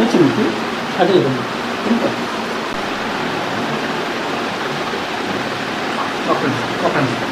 వచ్చింది అదే ఒక నిమిషం, ఒక నిమిషం.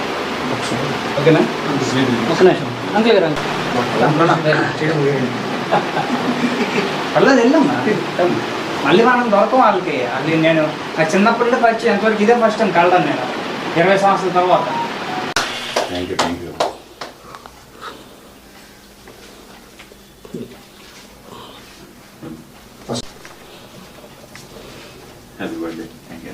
ఓకేనా ఒక నిమిషం అంతే కదా పర్లేదు వెళ్ళమ్మా మళ్ళీ మనం దొరకం వాళ్ళకి అది నేను నా చిన్నప్పటి నుండి వచ్చి ఎంతవరకు ఇదే ఫస్ట్ టైం కలడం నేను ఇరవై సంవత్సరాల తర్వాత thank you thank you happy birthday thank you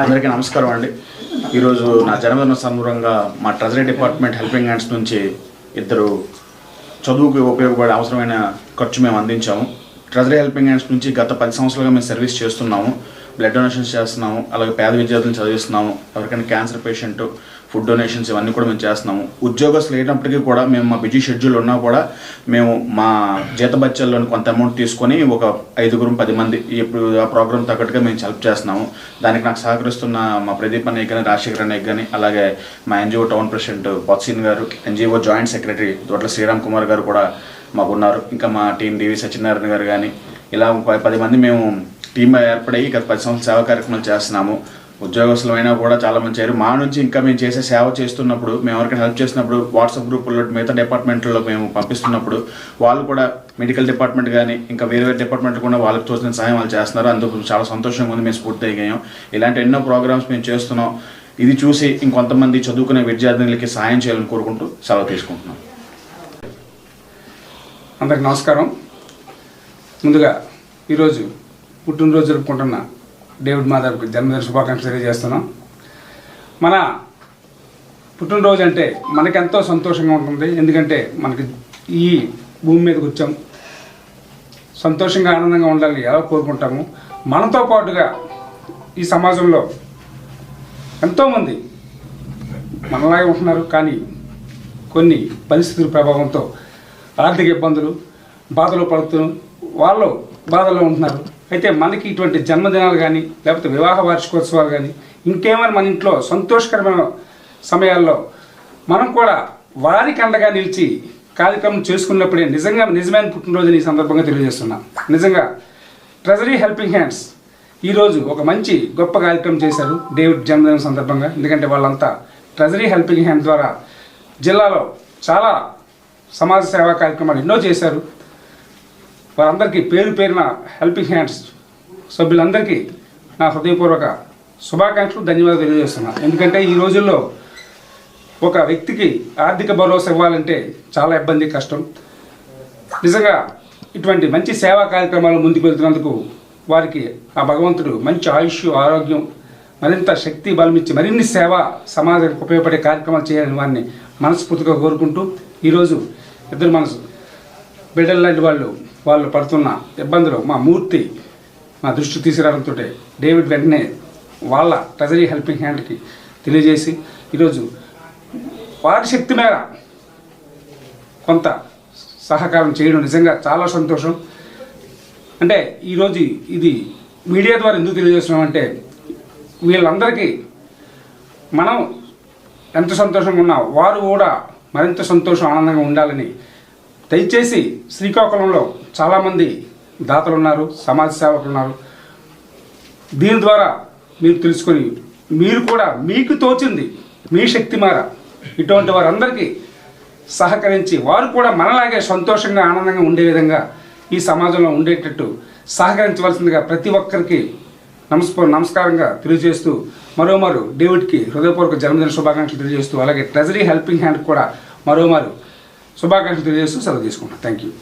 అందరికీ నమస్కారం అండి. ఈరోజు నా జన్మదిన సందర్భంగా మా ట్రెజరీ డిపార్ట్మెంట్ హెల్పింగ్ హ్యాండ్స్ నుంచి ఇద్దరు చదువుకు ఉపయోగపడే అవసరమైన ఖర్చు మేము అందించాము. ట్రెజరీ హెల్పింగ్ హ్యాండ్స్ నుంచి గత పది సంవత్సరాలుగా మేము సర్వీస్ చేస్తున్నాము. బ్లడ్ డొనేషన్స్ చేస్తున్నాము. అలాగే పేద విద్యార్థులను చదివిస్తున్నాము. ఎవరికైనా క్యాన్సర్ పేషెంట్ ఫుడ్ డొనేషన్స్ ఇవన్నీ కూడా మేము చేస్తున్నాము. ఉద్యోగస్తులు లేనప్పటికీ కూడా మేము మా బిజీ షెడ్యూల్ ఉన్నా కూడా మేము మా జీతబత్యాల్లోని కొంత అమౌంట్ తీసుకొని ఒక ఐదుగురు పది మంది ఇప్పుడు ఆ ప్రోగ్రామ్ తగ్గట్టుగా మేము హెల్ప్ చేస్తున్నాము. దానికి నాకు సహకరిస్తున్న మా ప్రదీప్ అన్నయ్య కానీ రాజశేఖర్ అన్నయ్య కానీ అలాగే మా ఎన్జిఓ టౌన్ ప్రెసిడెంట్ బొత్సీన్ గారు NGO joint secretary Dodla Sriram Kumar గారు కూడా మాకు ఉన్నారు ఇంకా మా టీం డివి సత్యనారాయణ గారు కానీ ఇలా పది మంది మేము టీమ్ ఏర్పడి గత పది సంవత్సరాల సేవా కార్యక్రమాలు చేస్తున్నాము. ఉద్యోగస్తులమైనా కూడా చాలా మంది చేరు మా నుంచి ఇంకా మేము చేసే సేవ చేస్తున్నప్పుడు మేము ఎవరికైనా హెల్ప్ చేసినప్పుడు వాట్సాప్ గ్రూపుల్లో మిగతా డిపార్ట్మెంట్లో మేము పంపిస్తున్నప్పుడు వాళ్ళు కూడా మెడికల్ డిపార్ట్మెంట్ కానీ ఇంకా వేరే వేరే డిపార్ట్మెంట్ కూడా వాళ్ళకి తోచిన సహాయం వాళ్ళు చేస్తున్నారు. అందుకు చాలా సంతోషంగా ఉంది. మేము స్ఫూర్తి అయ్యాం. ఇలాంటి ఎన్నో ప్రోగ్రామ్స్ మేము చేస్తున్నాం. ఇది చూసి ఇంకొంతమంది చదువుకునే విద్యార్థులకి సహాయం చేయాలని కోరుకుంటూ సెలవు తీసుకుంటున్నాం. అందరికి నమస్కారం. ముందుగా ఈరోజు పుట్టినరోజు జరుపుకుంటున్న డేవిడ్ మాధవ్కి జన్మదిన శుభాకాంక్షలు తెలియజేస్తున్నాం. మన పుట్టినరోజు అంటే మనకెంతో సంతోషంగా ఉంటుంది. ఎందుకంటే మనకి ఈ భూమి మీదకి వచ్చాం. సంతోషంగా ఆనందంగా ఉండాలని ఎలా కోరుకుంటాము? మనతో పాటుగా ఈ సమాజంలో ఎంతోమంది మనలాగే ఉంటున్నారు. కానీ కొన్ని పరిస్థితుల ప్రభావంతో ఆర్థిక ఇబ్బందులు బాధలు పడుతూ వాళ్ళు బాధల్లో ఉంటున్నారు. అయితే మనకి ఇటువంటి జన్మదినాలు కానీ లేకపోతే వివాహ వార్షికోత్సవాలు కానీ ఇంకేమైనా మన ఇంట్లో సంతోషకరమైన సమయాల్లో మనం కూడా వారికి అండగా నిలిచి కార్యక్రమం చేసుకున్నప్పుడే నిజంగా నిజమైన పుట్టినరోజుని ఈ సందర్భంగా తెలియజేస్తున్నాం. నిజంగా ట్రెజరీ హెల్పింగ్ హ్యాండ్స్ ఈరోజు ఒక మంచి గొప్ప కార్యక్రమం చేశారు డేవిడ్ జన్మదినం సందర్భంగా. ఎందుకంటే వాళ్ళంతా ట్రెజరీ హెల్పింగ్ హ్యాండ్ ద్వారా జిల్లాలో చాలా సమాజ సేవా కార్యక్రమాలు ఎన్నో చేశారు. వారందరికీ పేరు పేరున హెల్పింగ్ హ్యాండ్స్ సభ్యులందరికీ నా హృదయపూర్వక శుభాకాంక్షలు ధన్యవాదాలు తెలియజేస్తున్నాను ఎందుకంటే ఈ రోజుల్లో ఒక వ్యక్తికి ఆర్థిక భరోసా ఇవ్వాలంటే చాలా ఇబ్బంది కష్టం. నిజంగా ఇటువంటి మంచి సేవా కార్యక్రమాలు ముందుకు వెళ్తున్నందుకు వారికి ఆ భగవంతుడు మంచి ఆయుష్ ఆరోగ్యం మరింత శక్తి బలమిచ్చి మరిన్ని సేవ సమాజానికి ఉపయోగపడే కార్యక్రమాలు చేయాలని వారిని మనస్ఫూర్తిగా కోరుకుంటూ ఈరోజు ఇద్దరు మనసు బిడ్డలు లాంటి వాళ్ళు వాళ్ళు పడుతున్న ఇబ్బందులు మా మూర్తి మా దృష్టి తీసుకురావడంతో డేవిడ్ వెంటనే వాళ్ళ ట్రెజరీ హెల్పింగ్ హ్యాండ్కి తెలియజేసి ఈరోజు వారి శక్తి మేర కొంత సహకారం చేయడం నిజంగా చాలా సంతోషం. అంటే ఈరోజు ఇది మీడియా ద్వారా ఎందుకు తెలియజేస్తున్నామంటే వీళ్ళందరికీ మనం ఎంత సంతోషంగా ఉన్నా వారు కూడా మరింత సంతోషం ఆనందంగా ఉండాలని దయచేసి శ్రీకాకుళంలో చాలామంది దాతలు ఉన్నారు సమాజ సేవకులు ఉన్నారు. దీని ద్వారా మీరు తెలుసుకొని మీరు కూడా మీకు తోచింది మీ శక్తి మార ఇటువంటి వారందరికీ సహకరించి వారు కూడా మనలాగే సంతోషంగా ఆనందంగా ఉండే విధంగా ఈ సమాజంలో ఉండేటట్టు సహకరించవలసిందిగా ప్రతి ఒక్కరికి నమస్కారం నమస్కారంగా తెలియజేస్తూ మరోమారు డేవిడ్కి హృదయపూర్వక జన్మదిన శుభాకాంక్షలు తెలియజేస్తూ అలాగే ట్రెజరీ హెల్పింగ్ హ్యాండ్ కూడా మరోమారు శుభాకాంక్షలు తెలియజేస్తూ సెలవు తీసుకుంటాను థ్యాంక్ యూ